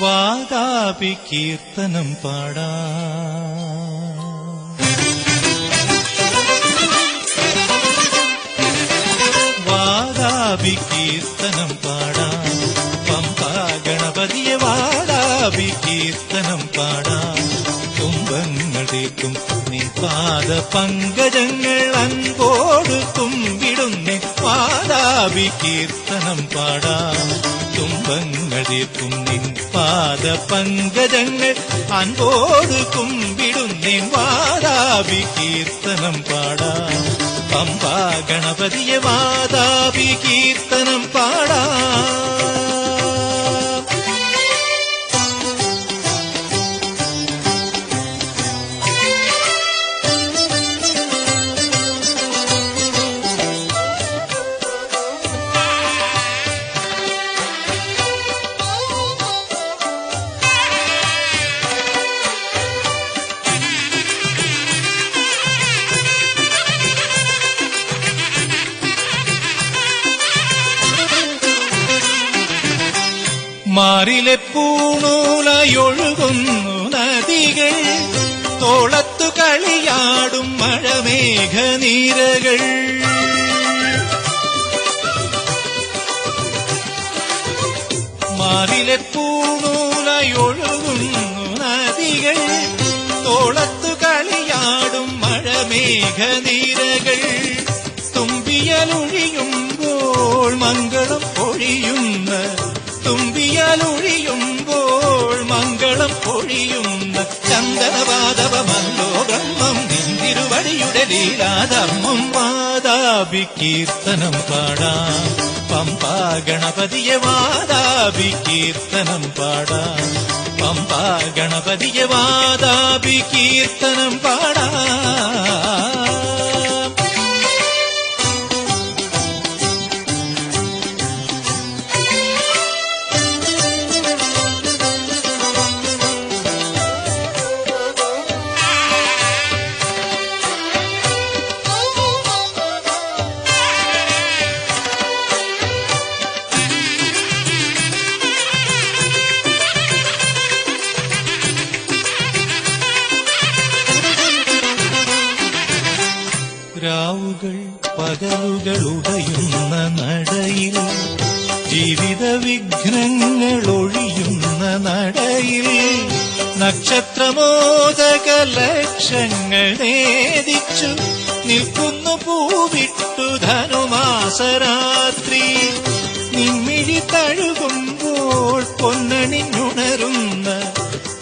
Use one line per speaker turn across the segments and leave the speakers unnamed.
വാതാപി കീർത്തനം പാടാ. വാതാപി കീർത്തനം പാടാ. പമ്പാ ഗണപതിയെ വാതാപി കീർത്തനം പാടാ. തുമ്പങ്ങളേക്കും നീ പാദ പങ്കജങ്ങൾ അൻപോട് കുമ്പിടുന്നേ വാതാപി കീർത്തനം പാടാ തുമ്പങ്ങളേക്കും നിൻ പാദ പങ്കജങ്ങൾ അൻപോട് കുമ്പിടുന്നേ വാതാപി കീർത്തനം പാടാ പമ്പാ ഗണപതിയെ വാതാപി കീർത്തനം മാറിലെ പൂണൂലയൊഴുകുന്നു നദികൾ. തോളത്തു കളിയാടും മഴമേഘനീരകൾ മാറിലെ പൂണൂലയൊഴുകുന്നു നദികൾ. തോളത്തു കളിയാടും മഴമേഘനീരകൾ തുമ്പിയലൊഴിയുമ്പോൾ മംഗളം പൊഴിയുന്ന നിന്തിരുവടിയുടെ ലീലാധർമ്മം വാതാപി കീർത്തനം പാടാം പമ്പാ ഗണപതിയെ വാതാപി കീർത്തനം പാടാം പമ്പാ ഗണപതിയെ വാതാപി കീർത്തനം പാടാം രാവുകൾ പകലുകൾ ഉടയുന്ന നടയിൽ ജീവിത വിഘ്നങ്ങൾ ഒഴിയുന്ന നടയിൽ നക്ഷത്രമോദക ലക്ഷങ്ങൾ നേദിച്ചു നിൽക്കുന്നു പൂവിട്ടു ധനുമാസരാത്രി. നിൻമിഴി തഴുകുമ്പോൾ പൊന്നണിഞ്ഞുണരുന്ന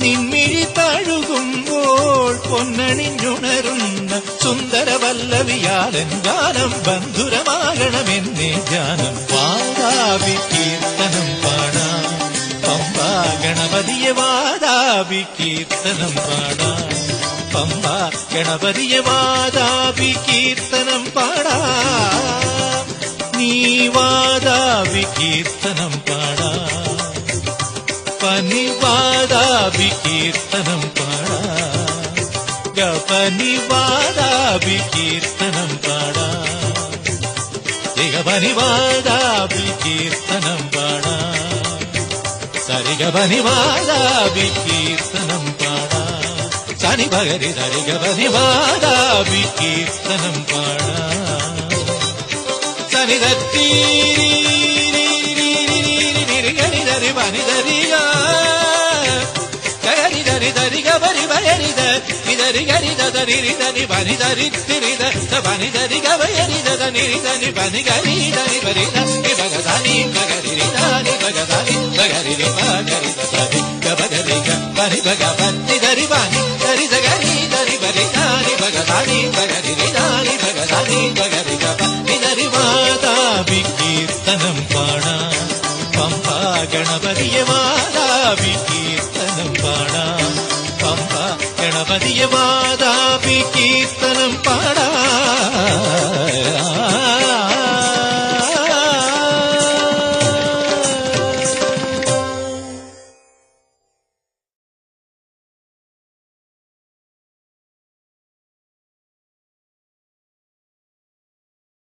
നിൻമിഴി തഴുകുമ്പോൾ പൊന്നണിഞ്ഞുണരുന്ന സുന്ദരവല്ലവിയാലൻ ഗാനം ബന്ധുരമാകണമെന്നേ ജാനം വാതാപി കീർത്തനം പാടാം പമ്പാ ഗണപതിയെ വാതാപി കീർത്തനം പാടാം പമ്പാ ഗണപതിയെ വാതാപി കീർത്തനം പാടാം നീ വാതാപി കീർത്തനം പാടാം പനിവാദാഭി കീർത്തനം പാടാ ఎగవని వాడాభి కీర్తనం పాడా. ఎగవని వాడాభి కీర్తనం పాడా. సరిగవని వాడాభి కీర్తనం పాడా. సని భగరి సరిగవని వాడాభి కీర్తనం పాడా. సని దత్తి గని దరి బని దరిగా గరి దరి దరిగా బరి బయరి దరి గరి గరి దద నిరిదని బని దరి తిరిద బని దరి గవయరి దద నిరిదని బని గరి దని బరి దని బగదని బగరి దాని బగదని வாதாபி கீர்த்தனம் பாடா